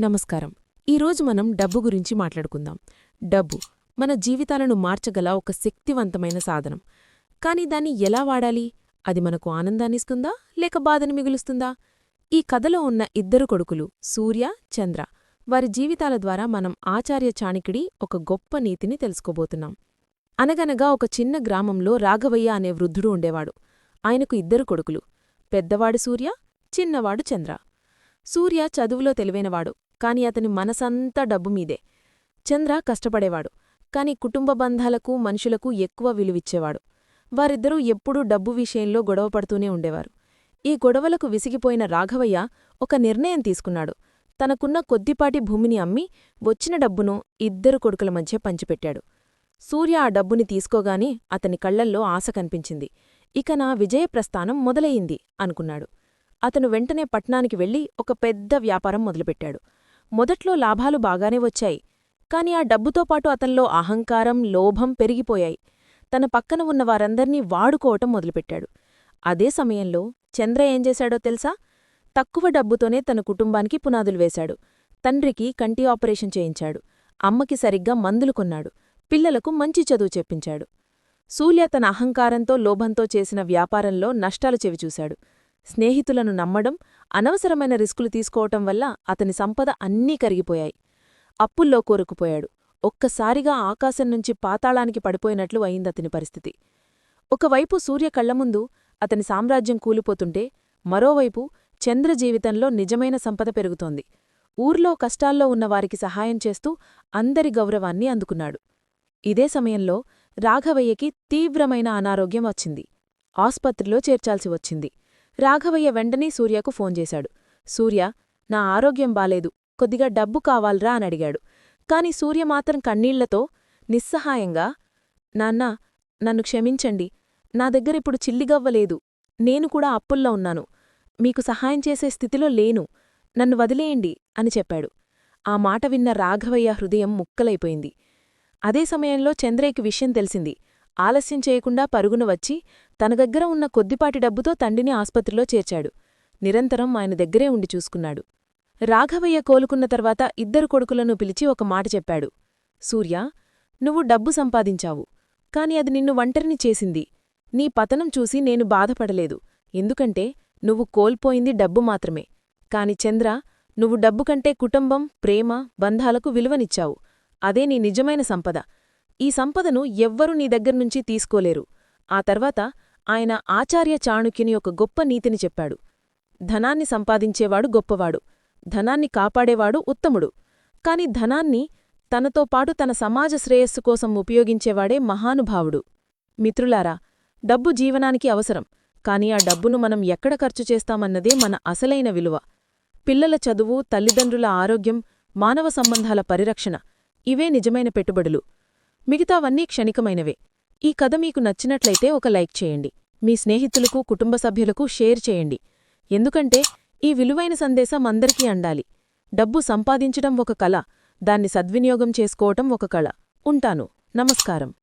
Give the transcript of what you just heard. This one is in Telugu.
నమస్కారం. ఈరోజు మనం డబ్బు గురించి మాట్లాడుకుందాం. డబ్బు మన జీవితాలను మార్చగల ఒక శక్తివంతమైన సాధనం. కాని దాన్ని ఎలా వాడాలి? అది మనకు ఆనందాన్నిస్తుందా లేక బాధని మిగులుస్తుందా? ఈ కథలో ఉన్న ఇద్దరు కొడుకులు సూర్య చంద్ర వారి జీవితాల ద్వారా మనం ఆచార్య చాణికిడి ఒక గొప్ప నీతిని తెలుసుకోబోతున్నాం. అనగనగా ఒక చిన్న గ్రామంలో రాఘవయ్య అనే వృద్ధుడు ఉండేవాడు. ఆయనకు ఇద్దరు కొడుకులు. పెద్దవాడు సూర్య చిన్నవాడు చంద్ర. సూర్య చదువులో తెలివైనవాడు. కాని అతని మనసంతా డబ్బు మీదే. చంద్ర కష్టపడేవాడు. కాని కుటుంబ బంధాలకు మనుషులకు ఎక్కువ విలువిచ్చేవాడు. వారిద్దరూ ఎప్పుడూ డబ్బు విషయంలో గొడవపడుతూనే ఉండేవారు. ఈ గొడవలకు విసిగిపోయిన రాఘవయ్య ఒక నిర్ణయం తీసుకున్నాడు. తనకున్న కొద్దిపాటి భూమిని అమ్మి వచ్చిన డబ్బును ఇద్దరు కొడుకుల మధ్య పంచిపెట్టాడు. సూర్య ఆ డబ్బుని తీసుకోగానే అతని కళ్ళల్లో ఆశ కనిపించింది. ఇక నా విజయప్రస్థానం మొదలయింది అనుకున్నాడు. అతను వెంటనే పట్నానికి వెళ్ళి ఒక పెద్ద వ్యాపారం మొదలుపెట్టాడు. మొదట్లో లాభాలు బాగానే వచ్చాయి. కాని ఆ డబ్బుతో పాటు అతనిలో అహంకారం లోభం పెరిగిపోయాయి. తన పక్కన ఉన్న వారందర్నీ వాడుకోవటం మొదలుపెట్టాడు. అదే సమయంలో చంద్ర ఏం చేశాడో తెలుసా? తక్కువ డబ్బుతోనే తన కుటుంబానికి పునాదులు వేశాడు. తండ్రికి కంటి ఆపరేషన్ చేయించాడు. అమ్మకి సరిగ్గా మందులు కొన్నాడు. పిల్లలకు మంచి చదువు చెప్పించాడు. సూర్య తన అహంకారంతో లోభంతో చేసిన వ్యాపారంలో నష్టాలు చెవిచూశాడు. స్నేహితులను నమ్మడం అనవసరమైన రిస్కులు తీసుకోవటం వల్ల అతని సంపద అన్నీ కరిగిపోయాయి. అప్పుల్లో కోరుకుపోయాడు. ఒక్కసారిగా ఆకాశం నుంచి పాతాళానికి పడిపోయినట్లు అయిందతని పరిస్థితి. ఒకవైపు సూర్య కళ్ళముందు అతని సామ్రాజ్యం కూలిపోతుంటే మరోవైపు చంద్ర జీవితంలో నిజమైన సంపద పెరుగుతోంది. ఊర్లో కష్టాల్లో ఉన్నవారికి సహాయం చేస్తూ అందరి గౌరవాన్ని అందుకున్నాడు. ఇదే సమయంలో రాఘవయ్యకి తీవ్రమైన అనారోగ్యం వచ్చింది. ఆస్పత్రిలో చేర్చాల్సి వచ్చింది. రాఘవయ్య వెంటనే సూర్యకు ఫోన్ చేశాడు. సూర్య నా ఆరోగ్యం బాలేదు కొద్దిగా డబ్బు కావాల్రా అని అడిగాడు. కాని సూర్య మాత్రం కన్నీళ్ళతో నిస్సహాయంగా నాన్నా నన్ను క్షమించండి నా దగ్గరిప్పుడు చిల్లిగవ్వలేదు నేను కూడా అప్పుల్లో ఉన్నాను మీకు సహాయం చేసే స్థితిలో లేను నన్ను వదిలేయండి అని చెప్పాడు. ఆ మాట విన్న రాఘవయ్య హృదయం ముక్కలైపోయింది. అదే సమయంలో చంద్రయ్యకి విషయం తెలిసింది. ఆలస్యం చేయకుండా పరుగున వచ్చి తన దగ్గర ఉన్న కొద్దిపాటి డబ్బుతో తండ్రిని ఆస్పత్రిలో చేర్చాడు. నిరంతరం ఆయన దగ్గరే ఉండి చూసుకున్నాడు. రాఘవయ్య కోలుకున్న తర్వాత ఇద్దరు కొడుకులను పిలిచి ఒక మాట చెప్పాడు. సూర్య నువ్వు డబ్బు సంపాదించావు. కాని అది నిన్ను ఒంటరిని చేసింది. నీ పతనం చూసి నేను బాధపడలేదు. ఎందుకంటే నువ్వు కోల్పోయింది డబ్బు మాత్రమే. కాని చంద్ర నువ్వు డబ్బు కంటే కుటుంబం ప్రేమ బంధాలకు విలువనిచ్చావు. అదే నీ నిజమైన సంపద. ఈ సంపదను ఎవ్వరూ నీ దగ్గర్నుంచి తీసుకోలేరు. ఆ తర్వాత ఆయన ఆచార్య చాణుక్యుని ఒక గొప్ప నీతిని చెప్పాడు. ధనాన్ని సంపాదించేవాడు గొప్పవాడు. ధనాన్ని కాపాడేవాడు ఉత్తముడు. కాని ధనాన్ని తనతో పాటు తన సమాజ శ్రేయస్సు కోసం ఉపయోగించేవాడే మహానుభావుడు. మిత్రులారా డబ్బు జీవనానికి అవసరం. కాని ఆ డబ్బును మనం ఎక్కడ ఖర్చు చేస్తామన్నదే మన అసలైన విలువ. పిల్లల చదువు తల్లిదండ్రుల ఆరోగ్యం మానవ సంబంధాల పరిరక్షణ ఇవే నిజమైన పెట్టుబడులు. మిగతావన్నీ క్షణికమైనవే. ఈ కథ మీకు నచ్చినట్లయితే ఒక లైక్ చేయండి. మీ స్నేహితులకు కుటుంబ సభ్యులకు షేర్ చేయండి. ఎందుకంటే ఈ విలువైన సందేశం అందరికీ అండాలి. డబ్బు సంపాదించడం ఒక కళ దాన్ని సద్వినియోగం చేసుకోవటం ఒక కళ. ఉంటాను. నమస్కారం.